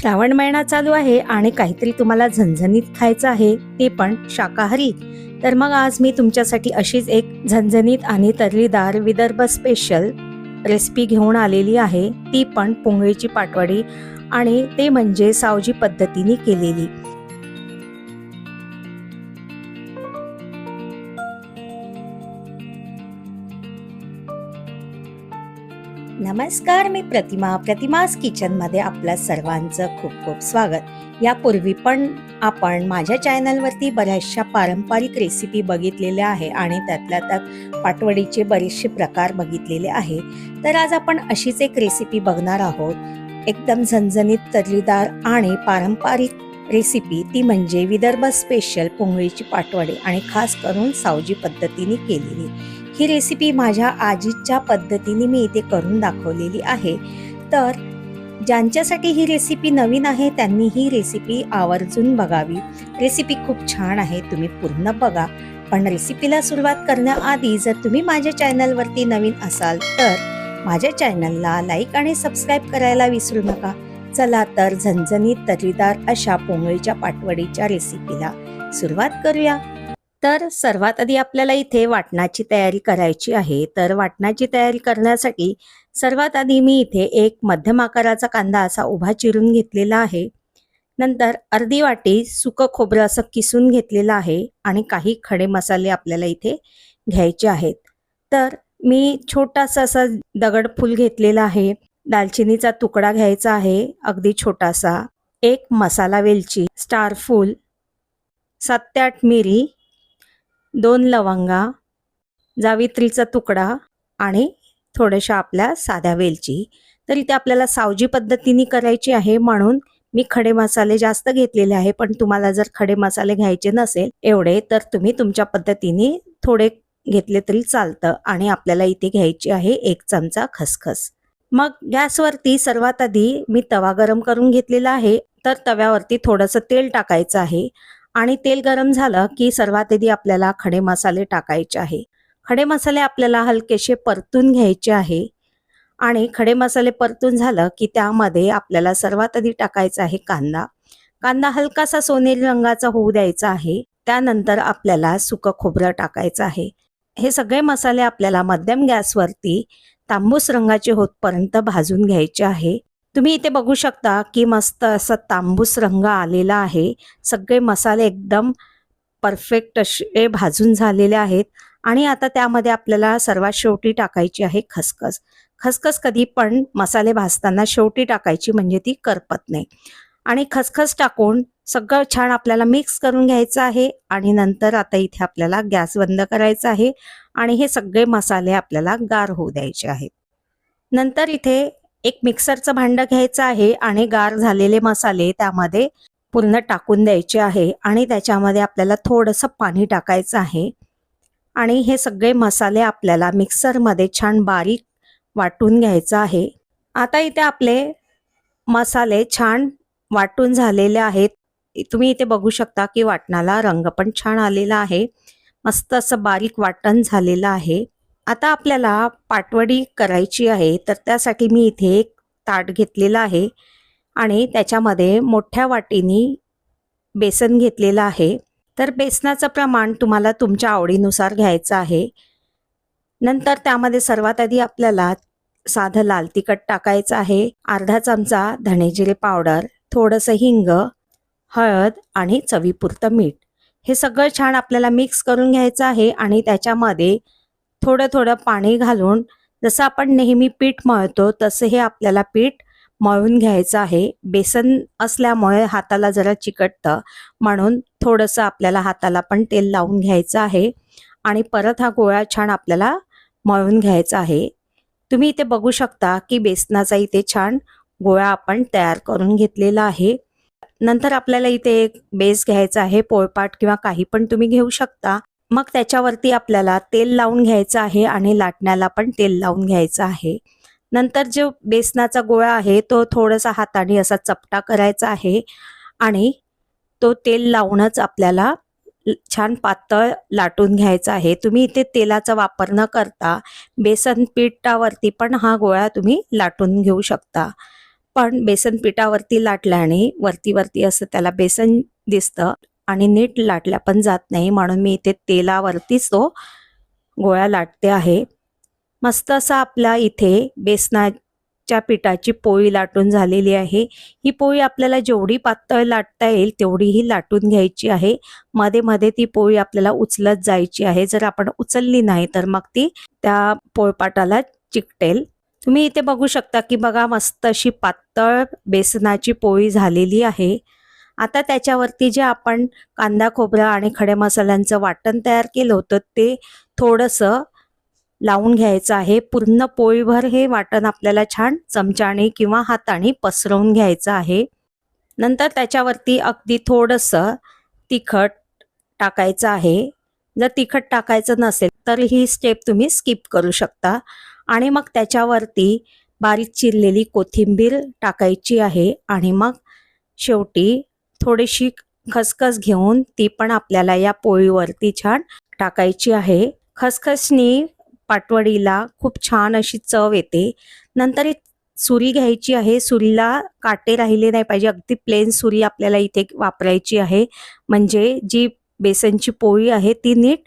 श्रावण महिना चालू आहे आणि काहीतरी तुम्हाला झणझणीत खायचं आहे ते पण शाकाहारी. तर मग आज मी तुमच्यासाठी अशीच एक झणझणीत आणि तरलीदार विदर्भ स्पेशल रेसिपी घेऊन आलेली आहे. ती पण पोंगळीची पाटवडी आणि ते म्हणजे सावजी पद्धतीने केलेली. नमस्कार मी प्रतिमा प्रतिमास किचनमध्ये आपल्या सर्वांचं खूप खूप स्वागत. यापूर्वी पण आपण माझ्या चॅनलवरती बऱ्याचशा पारंपरिक रेसिपी बघितलेल्या आहे आणि त्यातल्या त्यात पाटवडीचे बरेचसे प्रकार बघितलेले आहे तर आज आपण अशीच एक रेसिपी बघणार आहोत. एकदम झणझणीत तर्रीदार आणि पारंपरिक रेसिपी ती म्हणजे विदर्भ स्पेशल पोंगळीची पाटवडी आणि खास करून सावजी पद्धतीने केलेली. ही रेसिपी माझ्या आजीच्या पद्धतीने मी इथे करून दाखवलेली आहे. तर ज्यांच्यासाठी ही रेसिपी नवीन आहे त्यांनी ही रेसिपी आवर्जून बघावी. रेसिपी खूप छान आहे तुम्ही पूर्ण बघा. पण रेसिपीला सुरुवात करण्याआधी जर तुम्ही माझ्या चॅनलवरती नवीन असाल तर माझ्या चॅनलला लाईक आणि सबस्क्राईब करायला विसरू नका. चला तर झणझणीत तर्रीदार अशा पोंगळीच्या पाटवडीच्या रेसिपीला सुरुवात करूया. तर सर्वात आधी आपल्याला इथे वाटणाची तयारी करायची आहे. तर वाटणाची तयारी करण्यासाठी सर्वात आधी मी इथे एक मध्यम आकाराचा कांदा असा उभा चिरून घेतलेला आहे. नंतर अर्धी वाटी सुकं खोबरं असं किसून घेतलेलं आहे आणि काही खडे मसाले आपल्याला इथे घ्यायचे आहेत. तर मी छोटासा असा दगडफूल घेतलेला आहे. दालचिनीचा तुकडा घ्यायचा आहे अगदी छोटासा. एक मसाला वेलची स्टार फूल सात ते आठ मिरी दोन लवंगा जावित्रीचा तुकडा आणि थोड्याशा आपल्या साध्या वेलची. तर इथे आपल्याला सावजी पद्धतीने करायची आहे म्हणून मी खडे मसाले जास्त घेतलेले आहे पण तुम्हाला जर खडे मसाले घ्यायचे नसेल एवढे तर तुम्ही तुमच्या पद्धतीने थोडे घेतले तरी चालतं आणि आपल्याला इथे घ्यायची आहे एक चमचा खसखस. मग गॅसवरती सर्वात आधी मी तवा गरम करून घेतलेला आहे तर तव्यावरती थोडंसं तेल टाकायचं आहे. आणि तेल गरम झालं की सर्वात आधी आपल्याला खडे मसाले टाकायचे आहे. खडे मसाले आपल्याला हलकेसे परतून घ्यायचे आहे. आणि खडे मसाले परतून झालं की त्यामध्ये आपल्याला सर्वात आधी टाकायचा आहे कांदा. कांदा हलकासा सोनेरी रंगाचा होऊ द्यायचा आहे. त्यानंतर आपल्याला सुकं खोबरं टाकायचं आहे. हे सगळे मसाले आपल्याला मध्यम गॅसवरती तांबूस रंगाचे होतपर्यंत भाजून घ्यायचे आहे. तुम्ही इथे बघू शकता की मस्त असं तांबूस रंग आलेला आहे. सगळे मसाले एकदम परफेक्ट असे भाजून झालेले आहेत आणि आता त्यामध्ये आपल्याला सर्वात शेवटी टाकायची आहे खसखस. खसखस कधी पण मसाले भाजताना शेवटी टाकायची म्हणजे ती करपत नाही. आणि खसखस टाकून सगळं छान आपल्याला मिक्स करून घ्यायचं आहे आणि नंतर आता इथे आपल्याला गॅस बंद करायचा आहे आणि हे सगळे मसाले आपल्याला गार होऊ द्यायचे आहेत. नंतर इथे एक मिक्सरचं भांडं घ्यायचं आहे आणि गार झालेले मसाले त्यामध्ये पूर्ण टाकून द्यायचे आहे आणि त्याच्यामध्ये आपल्याला थोडंसं पाणी टाकायचं आहे. आणि हे सगळे मसाले आपल्याला मिक्सरमध्ये छान बारीक वाटून घ्यायचं आहे. आता इथे आपले मसाले छान वाटून झालेले आहेत. तुम्ही इथे बघू शकता की वाटणाला रंग पण छान आलेला आहे. मस्त असं बारीक वाटण झालेलं आहे. आता आपल्याला पाटवडी करायची आहे तर त्यासाठी मी इथे एक ताट घेतलेलं आहे आणि त्याच्यामध्ये मोठ्या वाटीनी बेसन घेतलेलं आहे. तर बेसनाचं प्रमाण तुम्हाला तुमच्या आवडीनुसार घ्यायचं आहे. नंतर त्यामध्ये सर्वात आधी आपल्याला साधं लाल तिखट टाकायचं आहे अर्धा चमचा धणेजिरे पावडर थोडंसं हिंग हळद आणि चवीपुरतं मीठ. हे सगळं छान आपल्याला मिक्स करून घ्यायचं आहे आणि त्याच्यामध्ये थोडं थोडं पाणी घालून जसं आपण नेहमी पीठ मळतो तसं हे आपल्याला पीठ मळून घ्यायचं आहे. बेसन असल्यामुळे हाताला जरा चिकटतं म्हणून थोडंसं आपल्याला हाताला पण तेल लावून घ्यायचं आहे आणि परत हा गोळा छान आपल्याला मळून घ्यायचा आहे. तुम्ही इथे बघू शकता की बेसनाचा इथे छान गोळा आपण तयार करून घेतलेला आहे. नंतर आपल्याला इथे एक बेस घ्यायचा आहे पोळपाट किंवा काही पण तुम्ही घेऊ शकता. मग त्याच्यावरती आपल्याला तेल लावून घ्यायचं आहे आणि लाटण्याला पण तेल लावून घ्यायचं आहे. नंतर जो बेसनाचा गोळा आहे तो थोडासा हाताने असा चपटा करायचा आहे आणि तो तेल लावूनच आपल्याला छान पातळ लाटून घ्यायचा आहे. तुम्ही इथे तेलाचा वापर न करता बेसन पिठावरती पण हा गोळा तुम्ही लाटून घेऊ शकता. पण बेसन पिठावरती लाटल्याने वरती वरती असं त्याला बेसन दिसतं. आणि नीट लाटल्या पण जात नाही म्हणून मी इथे तेलावरतीच तो गोळ्या लाटते आहे. मस्त असा आपला इथे बेसनाच्या पिठाची पोळी लाटून झालेली आहे. ही पोळी आपल्याला जेवढी पातळ लाटता येईल तेवढीही लाटून घ्यायची आहे. मध्ये मध्ये ती पोळी आपल्याला उचलत जायची आहे. जर आपण उचलली नाही तर मग ती त्या पोळपाटाला चिकटेल. तुम्ही इथे बघू शकता की बघा मस्त अशी पातळ बेसनाची पोळी झालेली आहे. आता त्याच्यावरती जे आपण कांदा खोबरं आणि खडे मसाल्यांचं वाटण तयार केलं होतं ते थोडंसं लावून घ्यायचं आहे. पूर्ण पोळीभर हे वाटण आपल्याला छान चमच्याने किंवा हाताने पसरवून घ्यायचं आहे. नंतर त्याच्यावरती अगदी थोडंसं तिखट टाकायचं आहे. जर तिखट टाकायचं नसेल तर ही स्टेप तुम्ही स्किप करू शकता. आणि मग त्याच्यावरती बारीक चिरलेली कोथिंबीर टाकायची आहे आणि मग शेवटी थोडीशी खसखस घेऊन ती पण आपल्याला या पोळीवरती छान टाकायची आहे. खसखसनी पाटवडीला खूप छान अशी चव येते. नंतर एक सुरी घ्यायची आहे. सुरीला काटे राहिले नाही पाहिजे. अगदी प्लेन सुरी आपल्याला इथे वापरायची आहे. म्हणजे जी बेसनची पोळी आहे ती नीट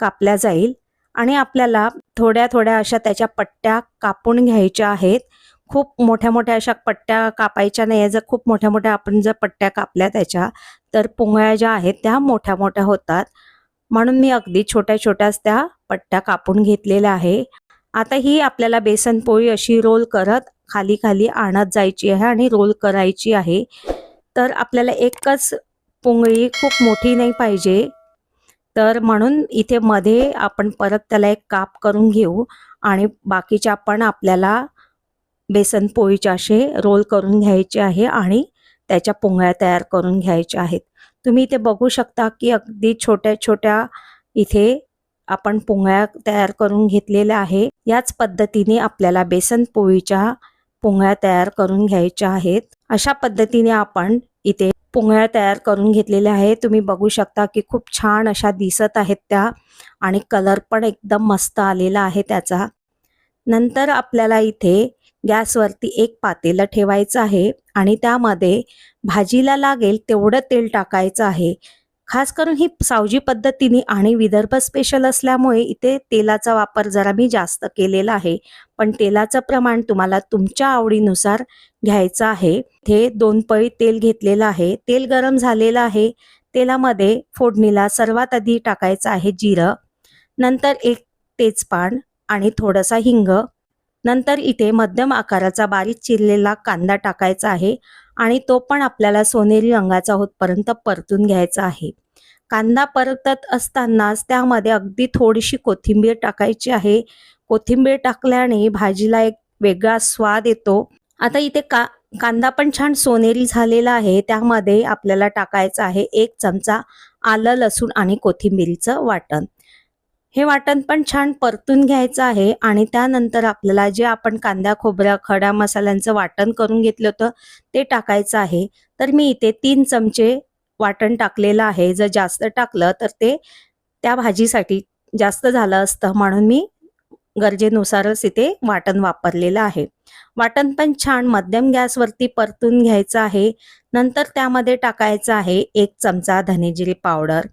कापल्या जाईल. आणि आपल्याला थोड्या थोड्या अशा त्याच्या पट्ट्या कापून घ्यायच्या आहेत. खूप मोठ्या मोठ्या अशा पट्ट्या कापायच्या नाही जर खूप मोठ्या मोठ्या आपण जर पट्ट्या कापल्या त्याच्या तर पुंगळ्या ज्या आहेत त्या मोठ्या मोठ्या होतात. म्हणून मी अगदी छोट्या छोट्याच त्या पट्ट्या कापून घेतलेल्या आहे. आता ही आपल्याला बेसन पोळी अशी रोल करत खाली खाली आणत जायची आहे आणि रोल करायची आहे. तर आपल्याला एकच पुंगळी खूप मोठी नाही पाहिजे. तर म्हणून इथे मध्ये आपण परत त्याला एक काप करून घेऊ आणि बाकीच्या पण आपल्याला बेसन पोळीचे असे रोल करून घ्यायचे आहे आणि त्याच्या पोंगळ्या तयार करून घ्यायच्या आहेत. तुम्ही इथे बघू शकता की अगदी छोट्या छोट्या इथे आपण पोंगळ्या तयार करून घेतलेल्या आहे. याच पद्धतीने आपल्याला बेसन पोळीच्या पोंगळ्या तयार करून घ्यायच्या आहेत. अशा पद्धतीने आपण इथे पोंगळ्या तयार करून घेतलेल्या आहे. तुम्ही बघू शकता की खूप छान अशा दिसत आहेत त्या आणि कलर पण एकदम मस्त आलेला आहे त्याचा. नंतर आपल्याला इथे गॅसवरती एक पातेलं ठेवायचं आहे आणि त्यामध्ये भाजीला लागेल तेवढं तेल टाकायचं आहे. खास करून ही सावजी पद्धतीने आणि विदर्भ स्पेशल असल्यामुळे इथे तेलाचा वापर जरा मी जास्त केलेला आहे. पण तेलाचं प्रमाण तुम्हाला तुमच्या आवडीनुसार घ्यायचं आहे. इथे दोन पळी तेल घेतलेलं आहे. तेल गरम झालेलं आहे. तेलामध्ये फोडणीला सर्वात आधी टाकायचं आहे जिरं. नंतर एक तेजपान आणि थोडासा हिंग. नंतर इथे मध्यम आकाराचा बारीक चिरलेला कांदा टाकायचा आहे आणि तो पण आपल्याला सोनेरी रंगाचा होतपर्यंत परतून घ्यायचा आहे. कांदा परतत असतानाच त्यामध्ये अगदी थोडीशी कोथिंबीर टाकायची आहे. कोथिंबीर टाकल्याने भाजीला एक वेगळा स्वाद येतो. आता इथे का कांदा पण छान सोनेरी झालेला आहे. त्यामध्ये आपल्याला टाकायचं आहे एक चमचा आलं लसूण आणि कोथिंबीरीचं वाटण. हे वाटण पण छान परतून घ्यायचं आहे आणि त्यानंतर आपल्याला जे आपण कांदा खोबऱ्या खडा मसाल्यांचं वाटण करून घेतलं होतं ते टाकायचं आहे. तर मी इथे तीन चमचे वाटण टाकलेलं आहे. जर जास्त टाकलं तर ते त्या भाजीसाठी जास्त झालं असतं म्हणून मी गरजेनुसारच इथे वाटण वापरलेलं आहे. वाटण पण छान मध्यम गॅसवरती परतून घ्यायचं आहे. नंतर त्यामध्ये टाकायचं आहे एक चमचा धनेजिरी पावडर.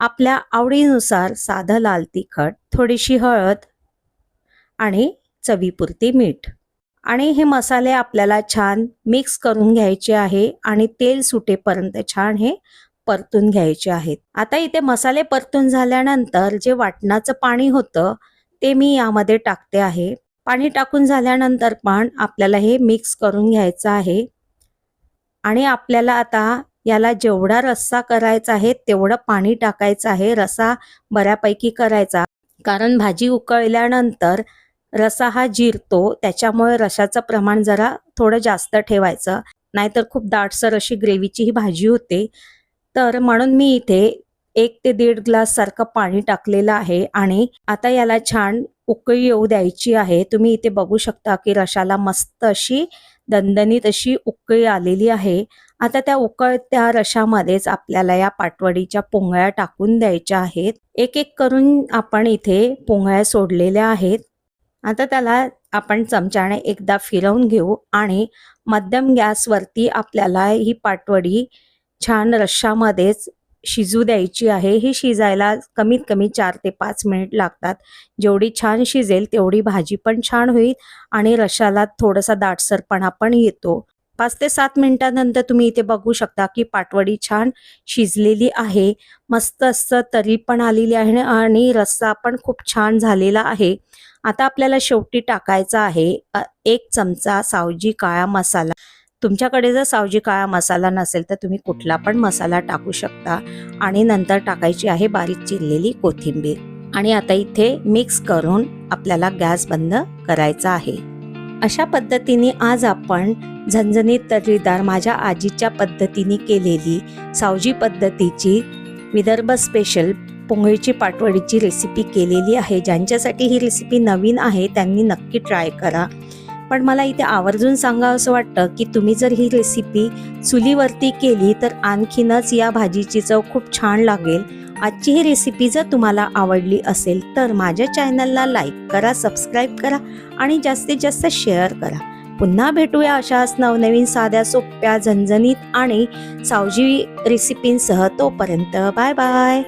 आपल्या आवडीनुसार साधं लाल तिखट थोडीशी हळद आणि चवीपुरती मीठ. आणि हे मसाले आपल्याला छान मिक्स करून घ्यायचे आहे आणि तेल सुटेपर्यंत छान हे परतून घ्यायचे आहेत. आता इथे मसाले परतून झाल्यानंतर जे वाटणाचं पाणी होतं ते मी यामध्ये टाकते आहे. पाणी टाकून झाल्यानंतर पण आपल्याला हे मिक्स करून घ्यायचं आहे. आणि आपल्याला आता याला जेवढा रस्सा करायचा आहे तेवढं पाणी टाकायचं आहे. रसा बऱ्यापैकी करायचा. कारण भाजी उकळल्यानंतर रसा हा जिरतो त्याच्यामुळे रशाचं प्रमाण जरा थोडं जास्त ठेवायचं. नाहीतर खूप दाटसर अशी ग्रेव्हीची ही भाजी होते. तर म्हणून मी इथे एक ते दीड ग्लास सारखं पाणी टाकलेलं आहे आणि आता याला छान उकळी येऊ द्यायची आहे. तुम्ही इथे बघू शकता की रशाला मस्त अशी दणदणीत अशी उकळी आलेली आहे. आता त्या उकळत्या रशामध्येच आपल्याला या पाटवडीच्या पोंगळ्या टाकून द्यायच्या आहेत. एक एक करून आपण इथे पोंगळ्या सोडलेल्या आहेत. आता त्याला आपण चमच्याने एकदा फिरवून घेऊ आणि मध्यम गॅसवरती आपल्याला ही पाटवडी छान रश्शामध्येच शिजू द्यायची आहे. ही शिजायला कमीत कमी चार ते पाच मिनिट लागतात. जेवढी छान शिजेल तेवढी भाजी पण छान होईल आणि रशाला थोडासा दाटसरपणा पण येतो. पाच ते सात मिनिटानंतर तुम्ही इथे बघू शकता की पाटवडी छान शिजलेली आहे. मस्त असं तरी पण आलेली आहे आणि रस्सा पण खूप छान झालेला आहे. आता आपल्याला शेवटी टाकायचा आहे एक चमचा सावजी काळा मसाला. तुमच्याकडे जर सावजी काळा मसाला नसेल तर तुम्ही कुठला पण मसाला टाकू शकता. आणि नंतर टाकायची आहे बारीक चिरलेली कोथिंबीर. आणि आता इथे मिक्स करून आपल्याला गॅस बंद करायचा आहे. अशा पद्धतीने आज आपण झणझणीत तर्रीदार माझ्या आजीच्या पद्धतीने केलेली सावजी पद्धतीची विदर्भ स्पेशल पोंगळीची पाटवडीची रेसिपी केलेली आहे. ज्यांच्यासाठी ही रेसिपी नवीन आहे त्यांनी नक्की ट्राय करा. पण मला इथे आवर्जून सांगा असं वाटतं की तुम्ही जर ही रेसिपी चुलीवरती केली तर आणखीनच या भाजीची चव खूप छान लागेल. आजची ही रेसिपी जर तुम्हाला आवडली असेल तर माझ्या चॅनलला लाईक करा सबस्क्राईब करा आणि जास्तीत जास्त शेअर करा. पुन्हा भेटूया अशाच नवनवीन साध्या सोप्या झणझणीत आणि सावजी रेसिपींसह तोपर्यंत बाय बाय